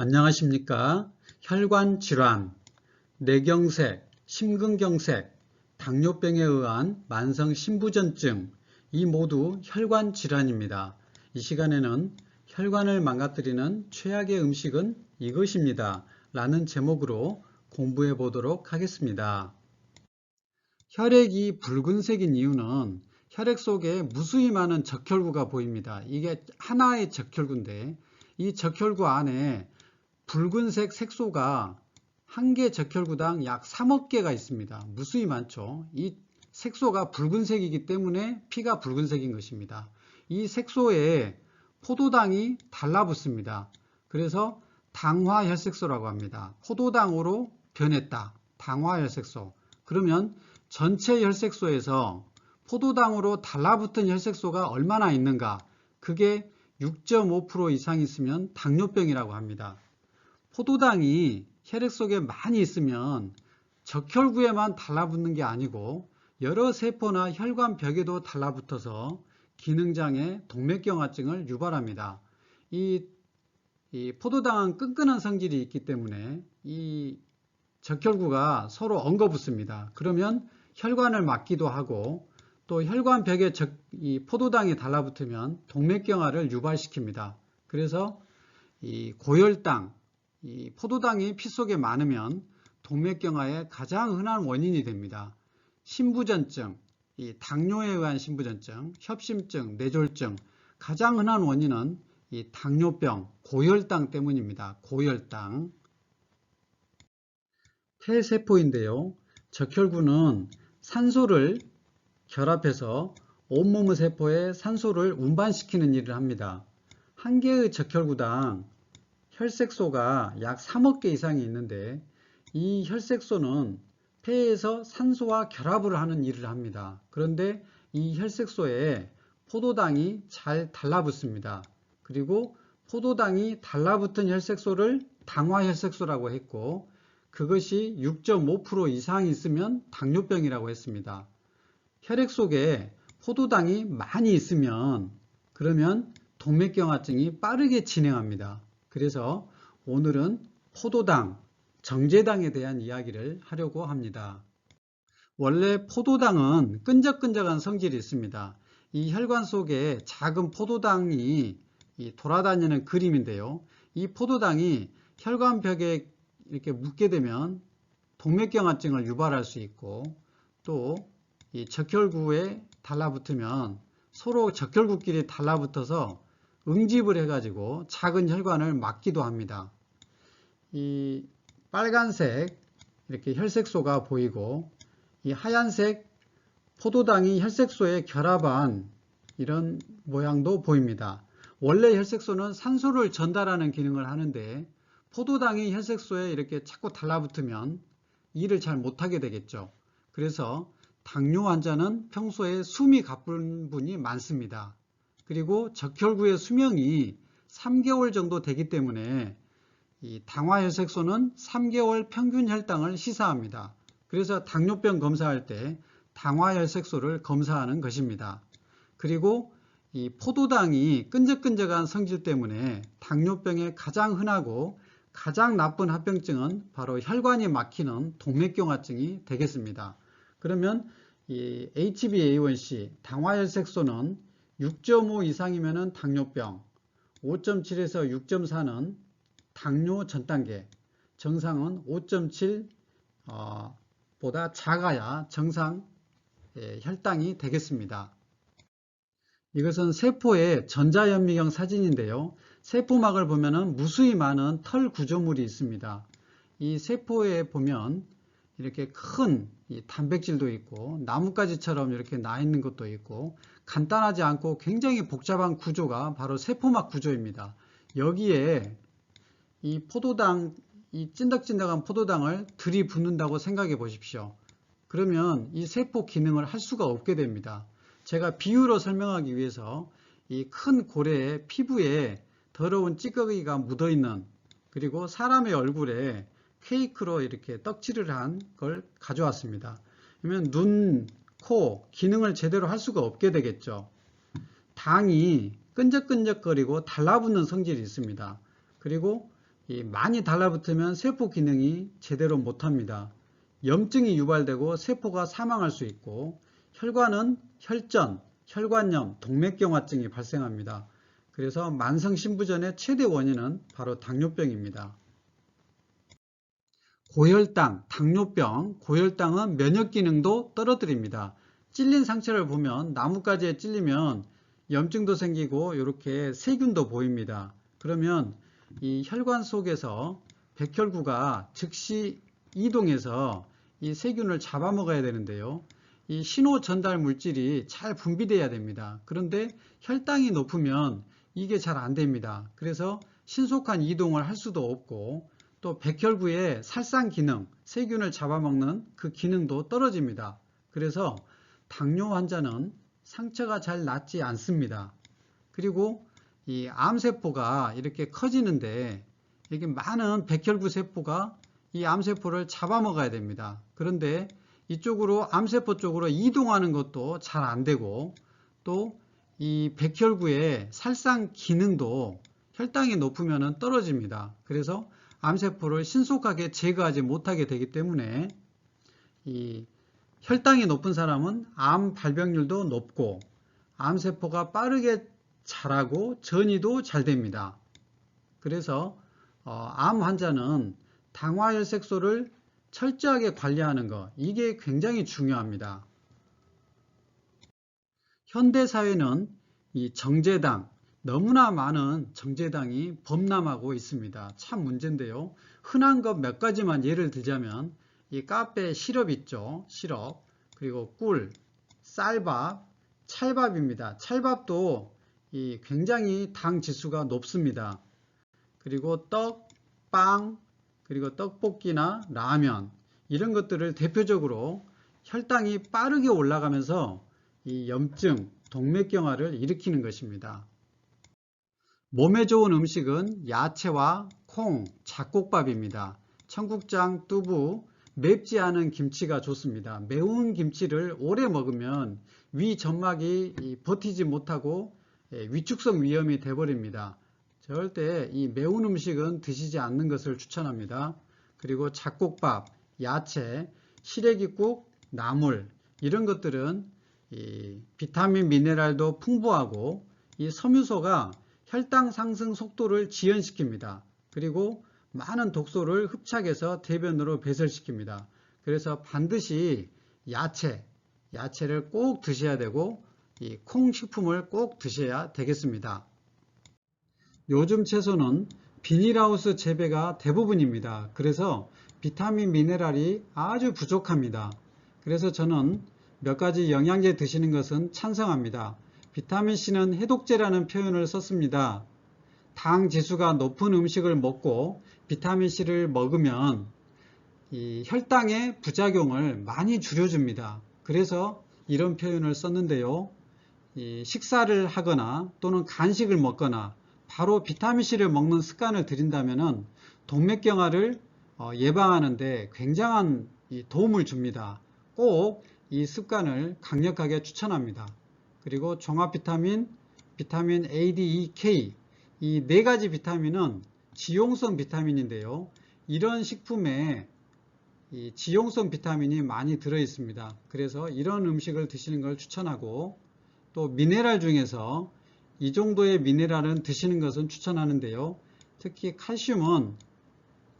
안녕하십니까. 혈관 질환, 뇌경색, 심근경색, 당뇨병에 의한 만성 신부전증, 이 모두 혈관 질환입니다. 이 시간에는 혈관을 망가뜨리는 최악의 음식은 이것입니다. 라는 제목으로 공부해 보도록 하겠습니다. 혈액이 붉은색인 이유는 혈액 속에 무수히 많은 적혈구가 보입니다. 이게 하나의 적혈구인데 이 적혈구 안에 붉은색 색소가 한 개 적혈구당 약 3억 개가 있습니다. 무수히 많죠. 이 색소가 붉은색이기 때문에 피가 붉은색인 것입니다. 이 색소에 포도당이 달라붙습니다. 그래서 당화혈색소라고 합니다. 포도당으로 변했다. 당화혈색소. 그러면 전체 혈색소에서 포도당으로 달라붙은 혈색소가 얼마나 있는가? 그게 6.5% 이상 있으면 당뇨병이라고 합니다. 포도당이 혈액 속에 많이 있으면 적혈구에만 달라붙는 게 아니고 여러 세포나 혈관 벽에도 달라붙어서 기능장애, 동맥경화증을 유발합니다. 이, 이 포도당은 끈끈한 성질이 있기 때문에 이 적혈구가 서로 엉거붙습니다. 그러면 혈관을 막기도 하고 또 혈관 벽에 적, 이 포도당이 달라붙으면 동맥경화를 유발시킵니다. 그래서 이 고혈당, 이 포도당이 피 속에 많으면 동맥경화의 가장 흔한 원인이 됩니다. 신부전증, 이 당뇨에 의한 신부전증, 협심증, 뇌졸중 가장 흔한 원인은 이 당뇨병, 고혈당 때문입니다. 고혈당. 폐세포인데요. 적혈구는 산소를 결합해서 온몸의 세포에 산소를 운반시키는 일을 합니다. 한 개의 적혈구당 혈색소가 약 3억 개 이상이 있는데 이 혈색소는 폐에서 산소와 결합을 하는 일을 합니다. 그런데 이 혈색소에 포도당이 잘 달라붙습니다. 그리고 포도당이 달라붙은 혈색소를 당화혈색소라고 했고 그것이 6.5% 이상 있으면 당뇨병이라고 했습니다. 혈액 속에 포도당이 많이 있으면 그러면 동맥경화증이 빠르게 진행합니다. 그래서 오늘은 포도당, 정제당에 대한 이야기를 하려고 합니다. 원래 포도당은 끈적끈적한 성질이 있습니다. 이 혈관 속에 작은 포도당이 돌아다니는 그림인데요. 이 포도당이 혈관벽에 이렇게 묻게 되면 동맥경화증을 유발할 수 있고 또이 적혈구에 달라붙으면 서로 적혈구끼리 달라붙어서 응집을 해가지고 작은 혈관을 막기도 합니다. 이 빨간색 이렇게 혈색소가 보이고 이 하얀색 포도당이 혈색소에 결합한 이런 모양도 보입니다. 원래 혈색소는 산소를 전달하는 기능을 하는데 포도당이 혈색소에 이렇게 자꾸 달라붙으면 일을 잘 못하게 되겠죠. 그래서 당뇨 환자는 평소에 숨이 가쁜 분이 많습니다. 그리고 적혈구의 수명이 3개월 정도 되기 때문에 이 당화혈색소는 3개월 평균 혈당을 시사합니다. 그래서 당뇨병 검사할 때 당화혈색소를 검사하는 것입니다. 그리고 이 포도당이 끈적끈적한 성질 때문에 당뇨병에 가장 흔하고 가장 나쁜 합병증은 바로 혈관이 막히는 동맥경화증이 되겠습니다. 그러면 이 HbA1c 당화혈색소는 6.5 이상이면 당뇨병, 5.7에서 6.4는 당뇨 전 단계, 정상은 5.7 어, 보다 작아야 정상 예, 혈당이 되겠습니다. 이것은 세포의 전자현미경 사진인데요. 세포막을 보면 무수히 많은 털 구조물이 있습니다. 이 세포에 보면 이렇게 큰 단백질도 있고 나뭇가지처럼 이렇게 나 있는 것도 있고 간단하지 않고 굉장히 복잡한 구조가 바로 세포막 구조입니다. 여기에 이 포도당, 이 찐득찐득한 포도당을 들이붓는다고 생각해 보십시오. 그러면 이 세포 기능을 할 수가 없게 됩니다. 제가 비유로 설명하기 위해서 이 큰 고래의 피부에 더러운 찌꺼기가 묻어 있는 그리고 사람의 얼굴에 케이크로 이렇게 떡칠을 한 걸 가져왔습니다. 그러면 눈, 코, 기능을 제대로 할 수가 없게 되겠죠. 당이 끈적끈적거리고 달라붙는 성질이 있습니다. 그리고 이 많이 달라붙으면 세포 기능이 제대로 못합니다. 염증이 유발되고 세포가 사망할 수 있고 혈관은 혈전, 혈관염, 동맥경화증이 발생합니다. 그래서 만성 신부전의 최대 원인은 바로 당뇨병입니다. 고혈당, 당뇨병, 고혈당은 면역 기능도 떨어뜨립니다. 찔린 상처를 보면 나뭇가지에 찔리면 염증도 생기고 이렇게 세균도 보입니다. 그러면 이 혈관 속에서 백혈구가 즉시 이동해서 이 세균을 잡아먹어야 되는데요. 이 신호 전달 물질이 잘 분비돼야 됩니다. 그런데 혈당이 높으면 이게 잘 안 됩니다. 그래서 신속한 이동을 할 수도 없고 또 백혈구의 살상 기능, 세균을 잡아먹는 그 기능도 떨어집니다. 그래서 당뇨 환자는 상처가 잘 낫지 않습니다. 그리고 이 암세포가 이렇게 커지는데 이게 많은 백혈구 세포가 이 암세포를 잡아먹어야 됩니다. 그런데 이쪽으로 암세포 쪽으로 이동하는 것도 잘 안 되고 또 이 백혈구의 살상 기능도 혈당이 높으면 떨어집니다. 그래서 암세포를 신속하게 제거하지 못하게 되기 때문에 이 혈당이 높은 사람은 암 발병률도 높고 암세포가 빠르게 자라고 전이도 잘 됩니다. 그래서 어, 암 환자는 당화혈색소를 철저하게 관리하는 것 이게 굉장히 중요합니다. 현대사회는 이 정제당 너무나 많은 정제당이 범람하고 있습니다. 참 문제인데요. 흔한 것 몇 가지만 예를 들자면 이 카페 시럽 있죠. 시럽 그리고 꿀, 쌀밥, 찰밥입니다. 찰밥도 이 굉장히 당 지수가 높습니다. 그리고 떡, 빵, 그리고 떡볶이나 라면 이런 것들을 대표적으로 혈당이 빠르게 올라가면서 이 염증, 동맥경화를 일으키는 것입니다. 몸에 좋은 음식은 야채와 콩, 잡곡밥입니다. 청국장, 두부, 맵지 않은 김치가 좋습니다. 매운 김치를 오래 먹으면 위 점막이 버티지 못하고 예, 위축성 위염이 돼버립니다. 절대 이 매운 음식은 드시지 않는 것을 추천합니다. 그리고 잡곡밥, 야채, 시래기국, 나물 이런 것들은 비타민 미네랄도 풍부하고 이 섬유소가 혈당 상승 속도를 지연시킵니다. 그리고 많은 독소를 흡착해서 대변으로 배설시킵니다. 그래서 반드시 야채, 야채를 꼭 드셔야 되고 이 콩 식품을 꼭 드셔야 되겠습니다. 요즘 채소는 비닐하우스 재배가 대부분입니다. 그래서 비타민 미네랄이 아주 부족합니다. 그래서 저는 몇 가지 영양제 드시는 것은 찬성합니다. 비타민C는 해독제라는 표현을 썼습니다. 당 지수가 높은 음식을 먹고 비타민C를 먹으면 혈당의 부작용을 많이 줄여줍니다. 그래서 이런 표현을 썼는데요. 식사를 하거나 또는 간식을 먹거나 바로 비타민C를 먹는 습관을 들인다면 동맥경화를 어, 예방하는데 굉장한 도움을 줍니다. 꼭 이 습관을 강력하게 추천합니다. 그리고 종합 비타민, 비타민 A, D, E, K 이 네 가지 비타민은 지용성 비타민인데요. 이런 식품에 지용성 비타민이 많이 들어 있습니다. 그래서 이런 음식을 드시는 걸 추천하고 또 미네랄 중에서 이 정도의 미네랄은 드시는 것은 추천하는데요. 특히 칼슘은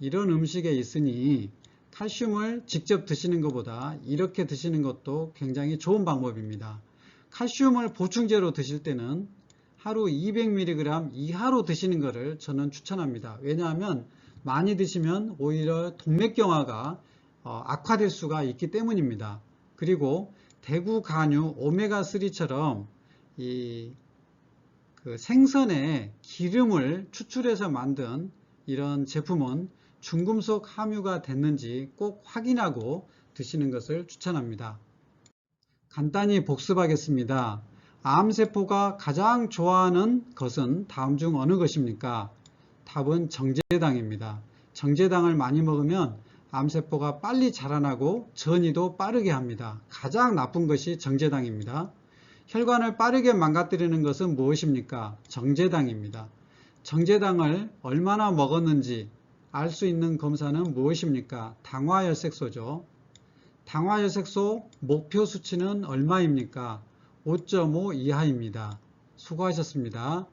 이런 음식에 있으니 칼슘을 직접 드시는 것보다 이렇게 드시는 것도 굉장히 좋은 방법입니다. 칼슘을 보충제로 드실 때는 하루 200mg 이하로 드시는 것을 저는 추천합니다. 왜냐하면 많이 드시면 오히려 동맥경화가 어, 악화될 수가 있기 때문입니다. 그리고 대구 간유 오메가3처럼 이 그 생선의 기름을 추출해서 만든 이런 제품은 중금속 함유가 됐는지 꼭 확인하고 드시는 것을 추천합니다. 간단히 복습하겠습니다. 암세포가 가장 좋아하는 것은 다음 중 어느 것입니까? 답은 정제당입니다. 정제당을 많이 먹으면 암세포가 빨리 자라나고 전이도 빠르게 합니다. 가장 나쁜 것이 정제당입니다. 혈관을 빠르게 망가뜨리는 것은 무엇입니까? 정제당입니다. 정제당을 얼마나 먹었는지 알 수 있는 검사는 무엇입니까? 당화혈색소죠. 당화혈색소 목표 수치는 얼마입니까? 5.5 이하입니다. 수고하셨습니다.